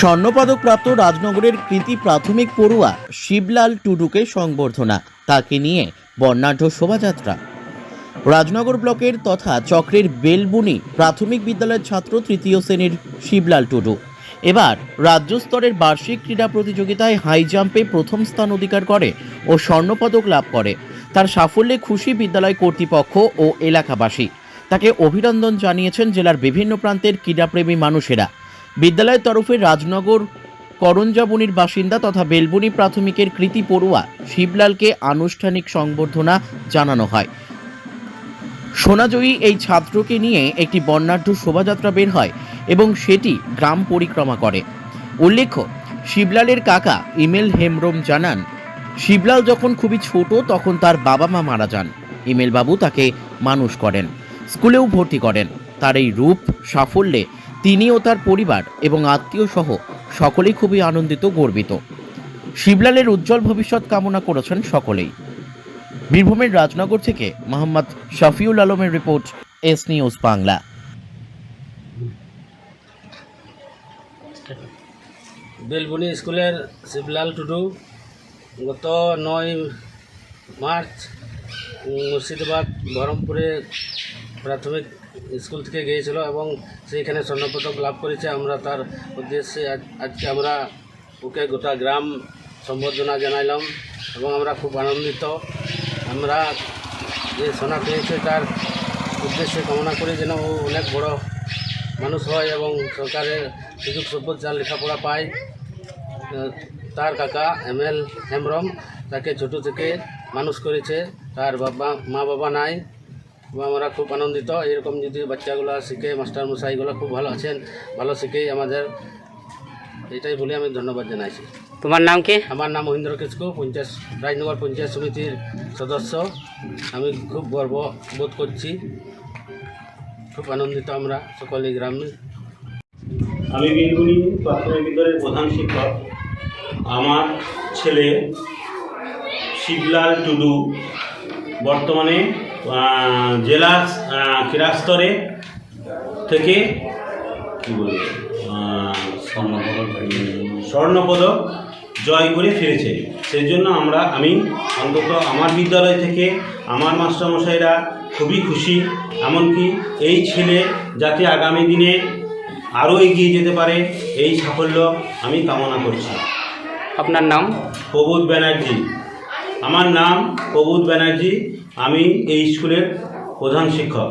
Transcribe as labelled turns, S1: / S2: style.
S1: স্বর্ণপদক প্রাপ্ত রাজনগরের কৃতি প্রাথমিক পড়ুয়া শিবলাল টুডুকে সংবর্ধনা, তাকে নিয়ে বর্ণাঢ্য শোভাযাত্রা। রাজনগর ব্লকের তথা চক্রের বেলবুনি প্রাথমিক বিদ্যালয়ের ছাত্র তৃতীয় শ্রেণির শিবলাল টুডু। এবার রাজ্য স্তরের বার্ষিক ক্রীড়া প্রতিযোগিতায় হাই জাম্পে প্রথম স্থান অধিকার করে ও স্বর্ণপদক লাভ করে। তার সাফল্যে খুশি বিদ্যালয় কর্তৃপক্ষ ও এলাকাবাসী। তাকে অভিনন্দন জানিয়েছেন জেলার বিভিন্ন প্রান্তের ক্রীড়াপ্রেমী মানুষেরা। বিদ্যালয়ের তরফে রাজনগর, করঞ্জাবনির বাসিন্দা তথা বেলবুনি প্রাথমিকের কৃতি পড়ুয়া শিবলালকে আনুষ্ঠানিক সংবর্ধনা জানানো হয়। সোনাজয়ী এই ছাত্রকে নিয়ে একটি বর্ণাঢ্য শোভাযাত্রা বের হয় এবং সেটি গ্রাম পরিক্রমা করে। উল্লেখ্য, শিবলালের কাকা ইমেল হেমব্রম জানান, শিবলাল যখন খুবই ছোট তখন তার বাবা মা মারা যান। ইমেল বাবু তাকে মানুষ করেন, স্কুলেও ভর্তি করেন। তার এই রূপ সাফল্যে তিনি ও তার পরিবার এবং আত্মীয় সহ সকলেই খুবই আনন্দিত, গর্বিত। শিবলালের উজ্জ্বল ভবিষ্যৎ কামনা করেছেন সকলেই। বীরভূমের রাজনগর থেকে মোহাম্মদ শফিউল আলমের report, S news Bangla.
S2: Belboni স্কুলের শিবলাল টুডু গত নয় মার্চ মুর্শিদাবাদ, বহরমপুরে প্রাথমিক স্কুল থেকে গিয়েছিল এবং সেইখানে স্বর্ণপদক লাভ করেছে। আমরা তার উদ্দেশ্যে আজকে আমরা ওকে গোটা গ্রাম সম্বর্ধনা জানাইলাম এবং আমরা খুব আনন্দিত। আমরা যে সোনা পেয়েছে তার উদ্দেশ্যে কামনা করি যেন ও অনেক বড় মানুষ হয় এবং সরকারের সুযোগ সুবিধা যা লেখাপড়া পায়। তার কাকা এম এল হেমব্রম তাকে ছোট থেকে মানুষ করেছে। তার বাবা, মা বাবা নাই। আমরা খুব আনন্দিত। এরকম যদি বাচ্চাগুলো শিখে মাস্টার মশাইগুলো খুব ভালো আছেন ভালো শিখেই আমাদের এটাই বলে আমি ধন্যবাদ জানাইছি।
S3: তোমার নাম কি?
S2: আমার নাম মহেন্দ্র কিসকু পঞ্চায়েত রাজনগর পঞ্চায়েত সমিতির সদস্য। আমি খুব গর্ব বোধ করছি। খুব আনন্দিত আমরা সকলে গ্রামে।
S4: আমি বিলগুনি প্রাথমিক বিদ্যালয়ের প্রধান শিক্ষক। আমার ছেলে শিবলাল টুডু বর্তমানে জেলা ক্রীড়া স্তরে থেকে কী বলব? স্বর্ণপদক জয় করে ফিরেছে। সেই জন্য আমরা আমি অন্তত আমার বিদ্যালয় থেকে আমার মাস্টারমশাইরা খুবই খুশি। এমনকি এই ছেলে যাতে আগামী দিনে আরও এগিয়ে যেতে পারে এই সাফল্য আমি কামনা করছি।
S3: আপনার নাম?
S4: প্রবোধ ব্যানার্জি। আমার নাম প্রবোধ ব্যানার্জি। আমি এই স্কুলের প্রধান শিক্ষক।